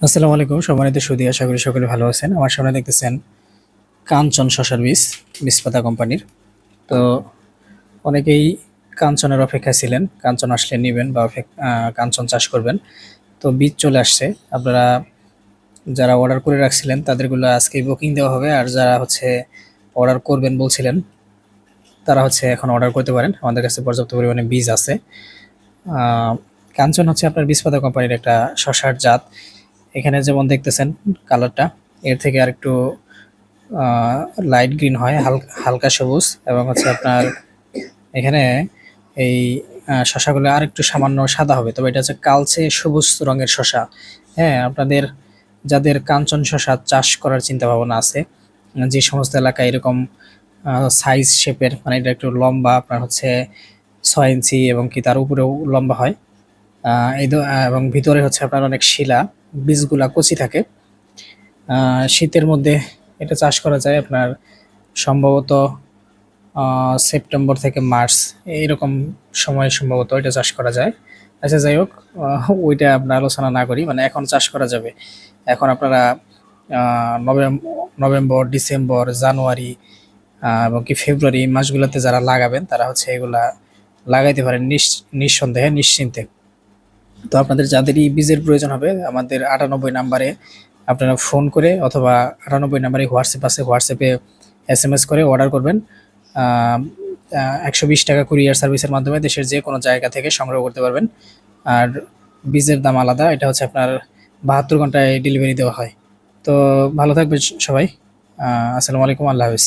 আসসালামু আলাইকুম, সম্মানিত সুদী, আশা করি সকলে ভালো আছেন। আমার সামনে দেখতেছেন কাঞ্চন শশার বীজ, বীজপাতা কোম্পানির। তো অনেকেই কাঞ্চনের অপেক্ষা ছিলেন, কাঞ্চন আসলে নেবেন বা কাঞ্চন চাষ করবেন। তো বীজ চলে আসছে। আপনারা যারা অর্ডার করে রাখছিলেন, তাদেরগুলো আজকে বুকিং দেওয়া হবে। আর যারা হচ্ছে অর্ডার করবেন বলছিলেন, তারা হচ্ছে এখন অর্ডার করতে পারেন। আমাদের কাছে পর্যাপ্ত পরিমাণে বীজ আছে। কাঞ্চন হচ্ছে আপনার বীজপাতা কোম্পানির একটা শশার জাত। এখানে যেমন দেখতেছেন কালারটা এর থেকে আর একটু লাইট গ্রিন হয় হালকা হালকা সবুজ এবং হচ্ছে আপনার এখানে এই আহ, শসাগুলো আর একটু সামান্য সাদা হবে তবে এটা হচ্ছে কালচে সবুজ রঙের শসা। হ্যাঁ আপনাদের যাদের কাঞ্চন শসা চাষ করার চিন্তা ভাবনা আছে যে সমস্ত এলাকায় এরকম সাইজ শেপের মানে এটা একটু লম্বা আপনার হচ্ছে ছয় ইঞ্চি এবং কি তার উপরেও লম্বা হয় এই এবং ভিতরে হচ্ছে আপনার অনেক শিলা। বীজগুলা কচি থাকে। শীতের মধ্যে এটা চাষ করা যায় আপনার সম্ভবত সেপ্টেম্বর থেকে মার্চ, এইরকম সময় সম্ভবত এটা চাষ করা যায়। আচ্ছা যাই হোক ওইটা আমরা আলোচনা না করি মানে এখন চাষ করা যাবে। এখন আপনারা নভেম্বর, ডিসেম্বর, জানুয়ারি এবং কি ফেব্রুয়ারি মাসগুলোতে যারা লাগাবেন, তারা হচ্ছে এগুলা লাগাইতে পারেন নিস- নিঃসন্দেহে, নিশ্চিন্তে। তো আপনাদের যাদেরই বীজের প্রয়োজন হবে, আমাদের আটানব্বই নাম্বারে আপনারা ফোন করে অথবা আটানব্বই নাম্বারে হোয়াটসঅ্যাপ আছে, হোয়াটসঅ্যাপে এস এম এস করে অর্ডার করবেন একশো বিশ টাকা কুরিয়ার সার্ভিসের মাধ্যমে দেশের যে কোনো জায়গা থেকে সংগ্রহ করতে পারবেন। আর বীজের দাম আলাদা, এটা হচ্ছে আপনার বাহাত্তর ঘন্টায় ডেলিভারি দেওয়া হয়। তো ভালো থাকবে সবাই। আসসালামু আলাইকুম, আল্লাহ হাফিজ।